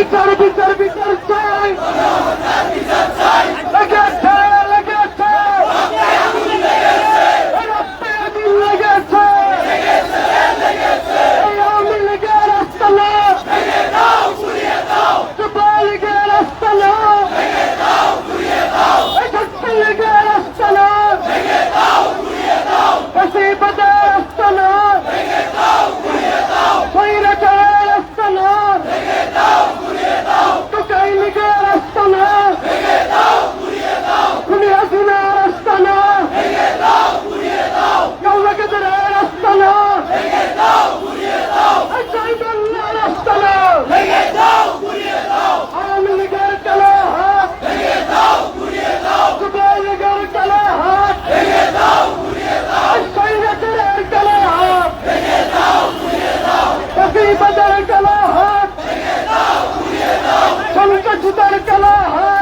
বিচার বিচার মুসিবতের হাট হাত জুতার কালা হাত